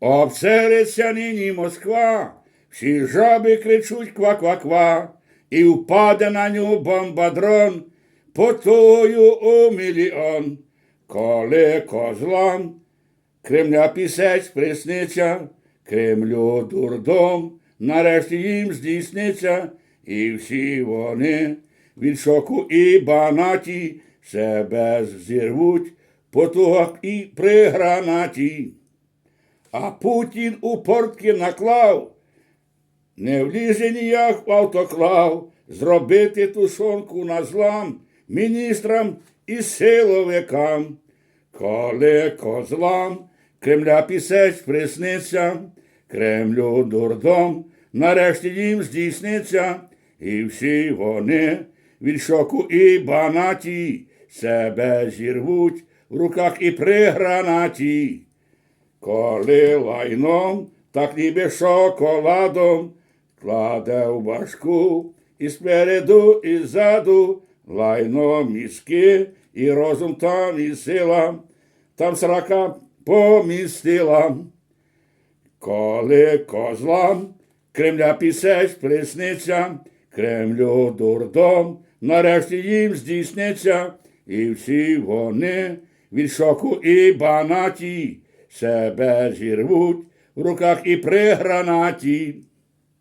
Обцелиться нині Москва, всі жаби кричуть ква-ква-ква, і впаде на нього бомбадрон, потою у мільйон. Коли козлам Кремля пісець присниться, Кремлю дурдом, нарешті їм здійсниться, і всі вони від шоку і банаті себе зірвуть по тугах і при гранаті. А Путін у портки наклав, не влізе ніяк в автоклав, зробити тушонку на злам міністрам і силовикам. Коли козлам Кремля пісець присниться, Кремлю дурдом, нарешті їм здійсниться, і всі вони від шоку і банаті себе зірвуть в руках і при гранаті. Коли лайном, так ніби шоколадом, кладе в башку і спереду, і ззаду, лайно мізки, і розум там, і сила, там срака помістила. Коли козлам Кремля пісець присниться, Кремлю дурдом, нарешті їм здійсниться, і всі вони від шоку і банаті себе зірвуть в руках і при гранаті.